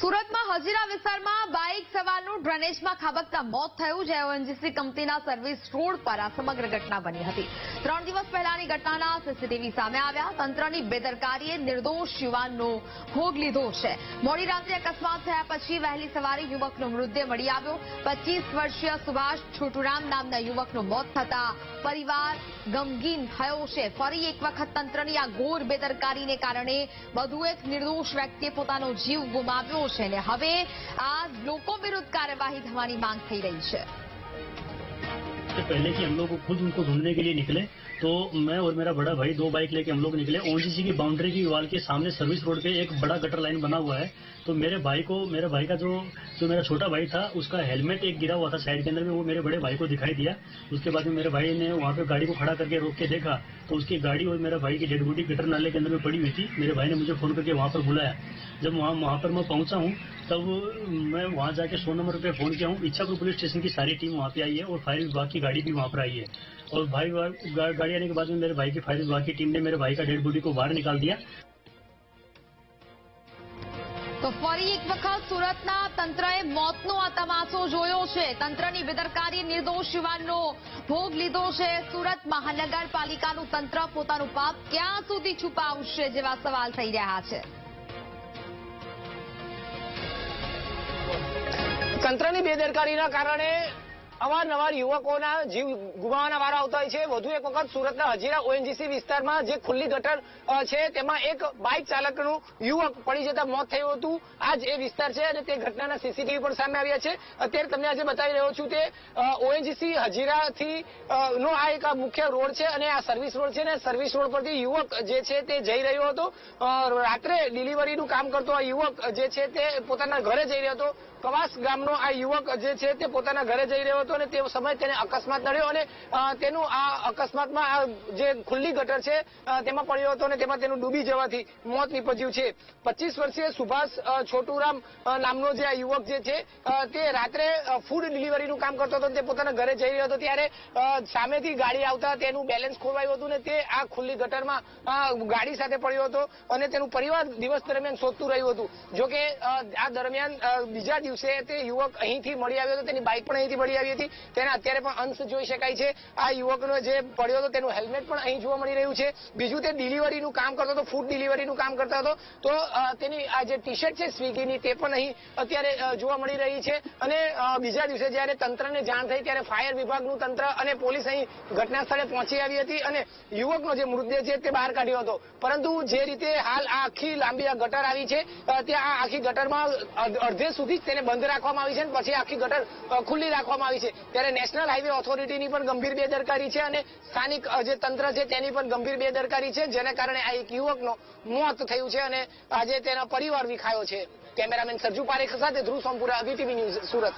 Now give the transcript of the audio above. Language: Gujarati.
સુરતમાં હજીરા વિસ્તારમાં બાઇક સવારનું ડ્રેનેજમાં ખાબકતા મોત થયું, જે ઓએનજીસી કંપનીના સર્વિસ રોડ પર આ સમગ્ર ઘટના બની હતી. ત્રણ દિવસ પહેલાની ઘટનાના સીસીટીવી સામે આવ્યા. તંત્રની બેદરકારીએ નિર્દોષ યુવાનનો ભોગ લીધો છે. મોડી રાત્રે અકસ્માત થયા પછી વહેલી સવારે યુવકનો મૃતદેહ મળી આવ્યો. પચીસ વર્ષીય સુભાષ છોટુરામ નામના યુવકનું મોત થતા પરિવાર ગમગીન થયો છે. ફરી એક વખત તંત્રની આ ઘોર બેદરકારીને કારણે વધુ એક નિર્દોષ વ્યક્તિએ પોતાનો જીવ ગુમાવ્યો છે અને હવે આ લોકો વિરુદ્ધ કાર્યવાહી થવાની માંગ થઈ રહી છે. से पहले कि हम लोग खुद उनको ढूँढने के लिए निकले तो मैं और मेरा बड़ा भाई दो बाइक लेके हम लोग निकले। ओनजीसी की बाउंड्री की वाल के सामने सर्विस रोड पे एक बड़ा गटर लाइन बना हुआ है। तो मेरे भाई को, मेरे भाई का जो जो मेरा छोटा भाई था, उसका हेलमेट एक गिरा हुआ था साइड के अंदर में, वो मेरे बड़े भाई को दिखाई दिया। उसके बाद में मेरे भाई ने वहाँ पे गाड़ी को खड़ा करके रोक के देखा तो उसकी गाड़ी और मेरा भाई की डेड बॉडी गटर नाले के अंदर में पड़ी हुई थी। मेरे भाई ने मुझे फ़ोन करके वहाँ पर बुलाया। जब वहाँ वहाँ पर मैं पहुँचा हूँ तब मैं वहाँ जाके सौ नंबर पे फोन किया हूँ इच्छापुर पुलिस स्टेशन की सारी टीम वहाँ पे आई है और फायर विभाग की गाड़ी भी वहाँ पर आई है और भाई गा- गाड़ी आने के बाद में मेरे भाई की फायर विभाग की टीम ने मेरे भाई का डेड बॉडी को बाहर निकाल दिया તો ફરી એક વખત સુરતના તંત્રએ મોતનો આ તમાશો જોયો છે તંત્રની બેદરકારી નિર્દોષ યુવાનનો ભોગ લીધો છે સુરત મહાનગરપાલિકાનું તંત્ર પોતાનું પાપ ક્યાં સુધી છુપાવશે જેવા સવાલ થઈ રહ્યા છે તંત્રની બેદરકારીના કારણે અવારનવાર યુવકોના જીવ ગુમાવવાના વારો આવતા હોય છે. વધુ એક વખત સુરતના હજીરા ઓએનજીસી વિસ્તારમાં જે ખુલ્લી ગટર છે, તેમાં એક બાઇક ચાલકનું યુવક પડી જતા મોત થયું હતું. આ એ વિસ્તાર છે અને તે ઘટનાના સીસીટીવી પણ સામે આવ્યા છે. અત્યારે તમને આજે બતાવી રહ્યો છું તે ઓએનજીસી હજીરાથી નો આ એક મુખ્ય રોડ છે અને આ સર્વિસ રોડ છે ને સર્વિસ રોડ પરથી યુવક જે છે તે જઈ રહ્યો હતો. રાત્રે ડિલિવરીનું કામ કરતો આ યુવક જે છે તે પોતાના ઘરે જઈ રહ્યો હતો. કવાસ ગામનો આ યુવક જે છે તે પોતાના ઘરે જઈ રહ્યો હતો. અને તે સમયે તેને અકસ્માત નડ્યો અને તેનું આ અકસ્માતમાં જે ખુલ્લી ગટર છે તેમાં પડ્યો હતો અને તેમાં તેનું ડૂબી જવાથી મોત નીપજ્યું છે. પચીસ વર્ષીય સુભાષ છોટુરામ નામનો જે આ યુવક જે છે તે રાત્રે ફૂડ ડિલિવરીનું કામ કરતો હતો તે પોતાના ઘરે જઈ રહ્યો હતો ત્યારે સામેથી ગાડી આવતા તેનું બેલેન્સ ખોરવાયું હતું ને તે આ ખુલ્લી ગટરમાં ગાડી સાથે પડ્યો હતો અને તેનું પરિવાર દિવસ દરમિયાન શોધતું રહ્યું હતું. જોકે આ દરમિયાન બીજા દિવસે તે યુવક અહીંથી મળી આવ્યો હતો, તેની બાઇક પણ અહીંથી મળી આવી હતી. તેને અત્યારે પણ અંશ જોઈ શકાય છે. આ યુવકનો જે પડ્યો હતો, તેનું હેલ્મેટ પણ અહીં જોવા મળી રહ્યું છે. બીજું તે ડિલિવરીનું કામ કરતો હતો, ફૂડ ડિલિવરીનું કામ કરતો હતો. તો તેની આ જે ટી શર્ટ છે સ્વીગીની, તે પણ અહીં અત્યારે જોવા મળી રહી છે. અને બીજા દિવસે જ્યારે તંત્રને જાણ થઈ, ત્યારે ફાયર વિભાગનું તંત્ર અને પોલીસ અહીં ઘટના સ્થળે પહોંચી આવી હતી અને યુવકનો જે મૃતદેહ છે, તે બહાર કાઢ્યો હતો. પરંતુ જે રીતે હાલ આ આખી લાંબી આ ગટર આવી છે ત્યાં આખી ગટરમાં અડધે સુધી જ તેને બંધ રાખવામાં આવી છે અને પછી આખી ગટર ખુલ્લી રાખવામાં આવી છે. ત્યારે નેશનલ હાઈવે ઓથોરિટીની પણ ગંભીર બેદરકારી છે અને સ્થાનિક જે તંત્ર છે તેની પણ ગંભીર બેદરકારી છે, જેને કારણે આ એક યુવકનો મોત થયું છે અને આજે તેનો પરિવાર વિખાયો છે. કેમેરામેન સરજુ પારેખ સાથે ધ્રુવ સોમપુરા વીટીવી ન્યૂઝ, સુરત.